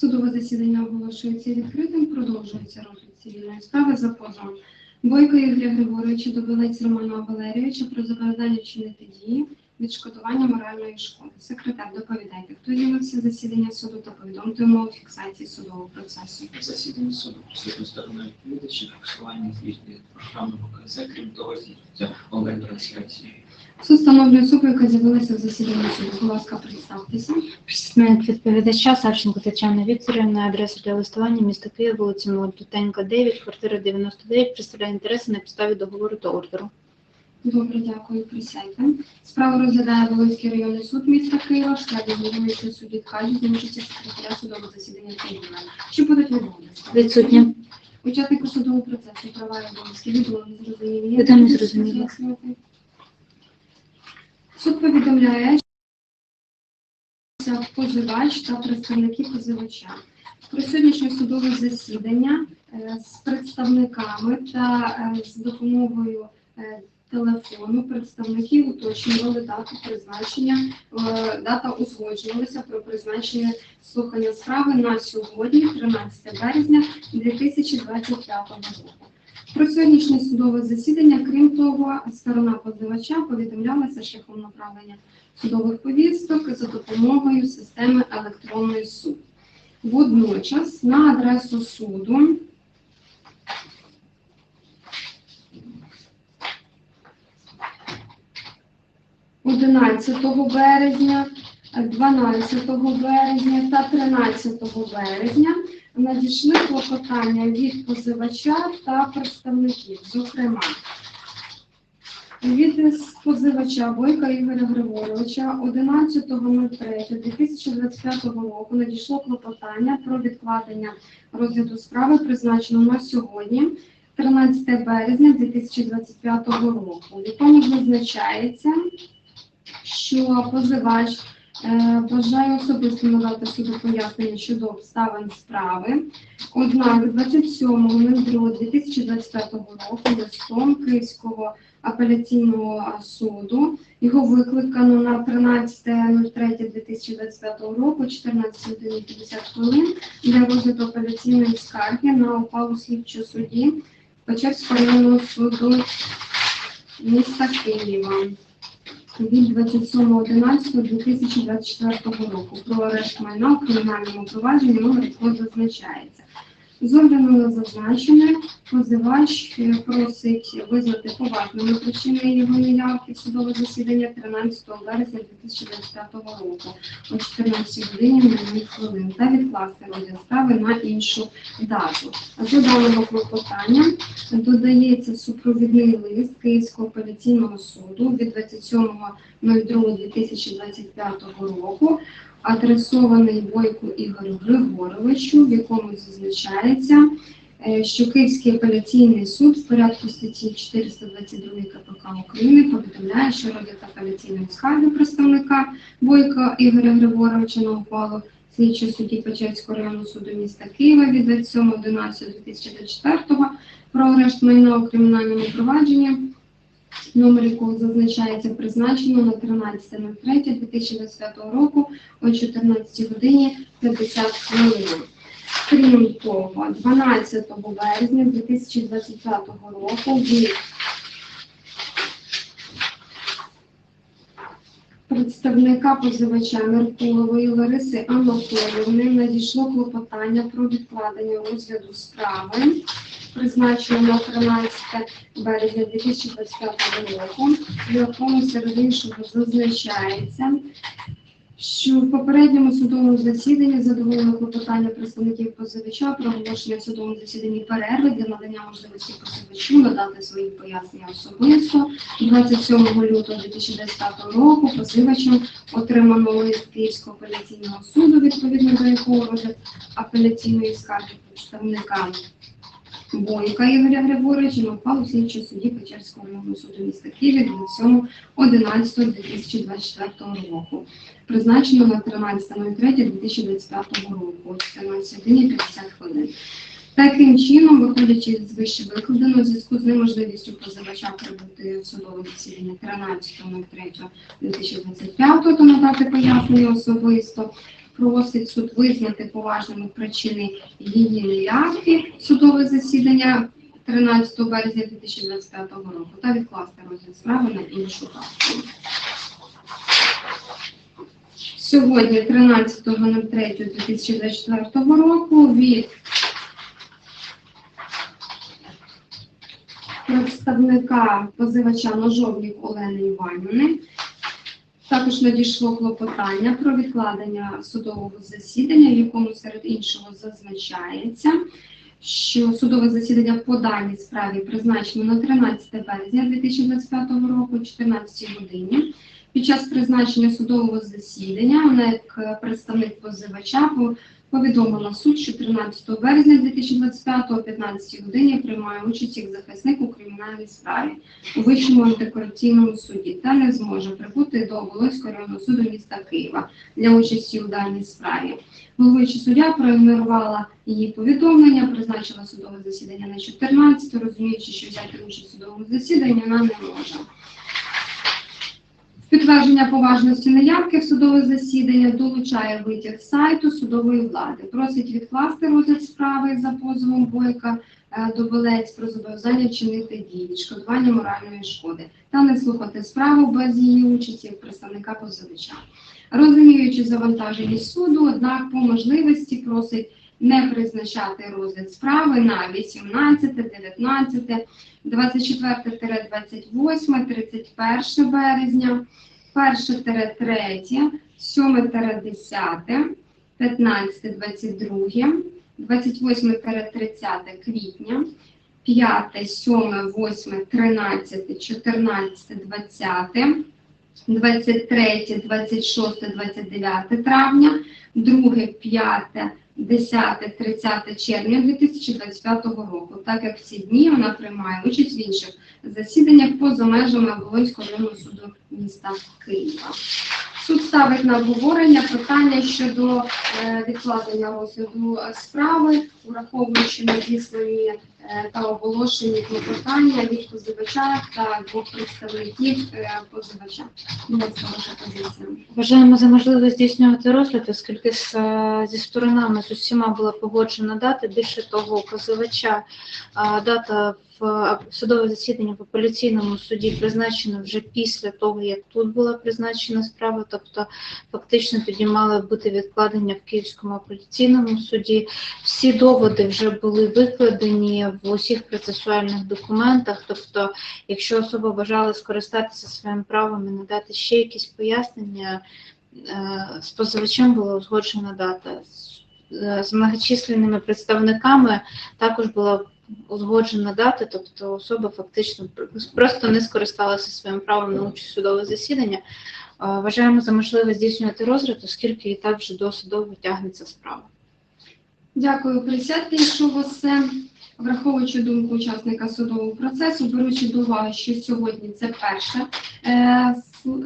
Судове засідання оголошується відкритим. Продовжується розгляд цивільної справи за позовом. Бойко Ігоря Григоровича до Белець Романа Валерійовича про завдання вчинити дії відшкодування моральної шкоди. Секретар, доповідайте, хто з'явився засідання суду та повідомте умови фіксації судового процесу. Засідання суду присутні сторони відповідачі, фіксування здійснює програмного КЗ, крім того, здійснюється онлайн-трансляції. Суд встановлює особу, яка з'явилася в засіданні суду. Будь ласка, представтеся. Представник відповідача Савченко Тетяна Вікторівна, адреса для листування міста Київ, вулиця Молодотенька, 9, квартира 99, представляє інтереси на підставі договору та ордеру. Добре, дякую. Присядьте. Справу розглядає Волинський районний суд міста Києва, в складі головуючого судді Ткачі, з участі секретаря судового засідання Києва. Чи будуть відмовлені? Відсутня. Учасники судового процесу права і обов'язки зрозумілі. Є Відомі, зрозумілі. Суд повідомляє, що позивач та представники позивача. Про сьогоднішнє судове засідання е, з представниками та е, з допомогою е, телефону представники уточнювали дату призначення, е, дата узгоджувалася про призначення слухання справи на сьогодні, 13 березня 2025 року. Про сьогоднішнє судове засідання, крім того, сторона позивача повідомлялася шляхом направлення судових повісток за допомогою системи електронної суд. Водночас на адресу суду – 11 березня, 12 березня та 13 березня надійшли клопотання від позивача та представників. Зокрема, від позивача Бойка Ігоря Григоровича 11.03.2025 року надійшло клопотання про відкладення розгляду справи, призначеного на сьогодні, 13 березня 2025 року, в якому визначається, що позивач е, бажає особисто надати суду пояснення щодо обставин справи. Однак 27.02.2025 року листом Київського апеляційного суду його викликано на 13.03.2025 року, 14 годин 50 хвилин, для розгляду апеляційної скарги на ухвалу слідчого судді Печерського районного суду міста Києва від 27.11.2024 року про арешт майна у кримінальному провадженні номер якого зазначається. З огляду на зазначене, позивач е, просить визнати поважними причини його неявки в судове засідання 13 березня 2025 року. О 14 годині 00 хвилин та відкласти розгляд справи на іншу дату. До даного клопотання. Додається супровідний лист Київського апеляційного суду від 27.02.2025 року, адресований Бойку Ігорю Григоровичу, в якому зазначається, е, що Київський апеляційний суд в порядку статті 422 КПК України повідомляє, що розгляд апеляційної скарги представника Бойка Ігоря Григоровича на ухвалу слідчого судді Печерського районного суду міста Києва від 27.11.2024 про арешт майна у кримінальному провадженні, номер якого зазначається призначено на 13.03.2025 року о 14 годині 50 хвилин. Крім того, 12 березня 2025 року від представника позивача Меркулової Лариси Анатоліївни надійшло клопотання про відкладення розгляду справи, призначено на 13 березня 2025 року, в якому серед іншого зазначається, що в попередньому судовому засіданні задоволено клопотання представників позивача про оголошення в судовому засіданні перерви для надання можливості позивачу надати свої пояснення особисто. 27 лютого 2025 року позивачем отримано лист Київського апеляційного суду, відповідно до якого розгляд апеляційної скарги представника Бойка Ігоря Григоровича на слідчого судді Печерського районного суду міста Києва 27.11.2024 року призначено на 13.03.2025 року о 14 годині 50 хвилин. Таким чином, виходячи з вище викладеного, зв'язку з неможливістю позивача прибути в судове засідання 13.03.2025 та надати пояснення особисто, просить суд визнати поважними причини її неявки судове засідання 13 березня 2025 року та відкласти розгляд справи на іншу дату. Сьогодні, 13.03.2024 року, від представника позивача Ножовник Олени Іванівни також надійшло клопотання про відкладення судового засідання, в якому серед іншого зазначається, що судове засідання по даній справі призначено на 13 березня 2025 року, о 14 годині. Під час призначення судового засідання вона як представник позивача по- повідомила суд, що 13 березня 2025 о 15 годині приймає участь як захисник у кримінальній справі у Вищому антикорупційному суді та не зможе прибути до Волинського районного суду міста Києва для участі у даній справі. Головуючий суддя проігнорувала її повідомлення, призначила судове засідання на 14, розуміючи, що взяти участь у судовому засіданні вона не може. Підтвердження поважності неявки в судове засідання долучає витяг сайту судової влади. Просить відкласти розгляд справи за позовом Бойка е, до про зобов'язання вчинити дії, відшкодування моральної шкоди та не слухати справу без її участі представника позивача. Розуміючи завантаженість суду, однак по можливості просить не призначати розгляд справи на 18, 19, 24-28, 31 березня, 1-3, 7-10, 15-22, 28-30 квітня, 5, 7, 8, 13, 14, 20, 23, 26, 29 травня, 2, 5, 10, 30 червня 2025 року, так як в ці дні вона приймає участь в інших засіданнях поза межами Волинського районного суду міста Києва. Суд ставить на обговорення питання щодо е, відкладення розгляду е, справи, враховуючи надіслані та оголошені клопотання від позивача та двох представників е, позивача. Вважаємо за можливе здійснювати розгляд, оскільки з, е, зі сторонами з усіма була погоджена дата. Більше того, позивача дата в е, судове засідання в апеляційному суді призначена вже після того, як тут була призначена справа. Тобто, фактично тоді мали бути відкладення в Київському апеляційному суді. Всі доводи вже були викладені в усіх процесуальних документах. Тобто, якщо особа бажала скористатися своїм правом і надати ще якісь пояснення, е, з позивачем була узгоджена дата. З- е, многочисленними представниками також була узгоджена дата, тобто особа фактично просто не скористалася своїм правом на участь судове засідання. Е, Вважаємо за можливе здійснювати розгляд, оскільки і так вже досудово тягнеться справа. Дякую, присядьте, якщо вас все. Враховуючи думку учасника судового процесу, беручи до уваги, що сьогодні це перше е,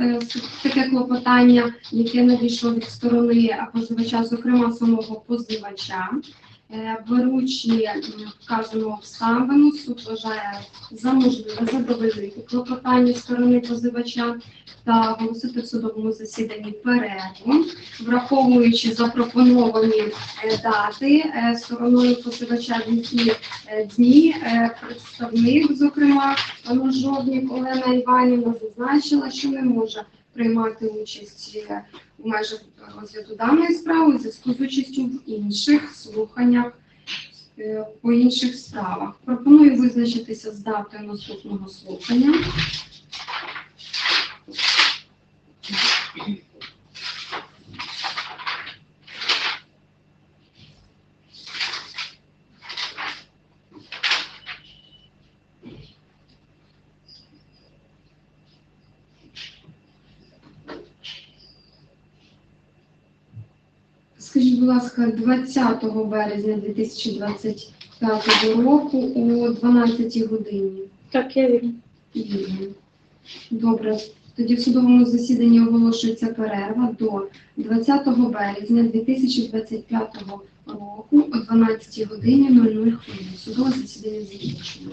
е, таке клопотання, яке надійшло від сторони позивача, зокрема самого позивача. Е, Беручи вказану обставину, суд вважає за можливе задовольнити клопотання сторони позивача та оголосити в судовому засіданні перерву, враховуючи запропоновані е, дати е, стороною позивача в які дні представник, зокрема Жовнік Олена Іванівна, зазначила, що не може приймати участь у межах розгляду даної справи у зв'язку з участю в інших слуханнях е, по інших справах. Пропоную визначитися з датою наступного слухання. Будь ласка, 20 березня 2025 року о 12 годині. Так, я вірю. Добре. Тоді в судовому засіданні оголошується перерва до 20 березня 2025 року о 12 годині 00 хвилин. Судове засідання закінчено.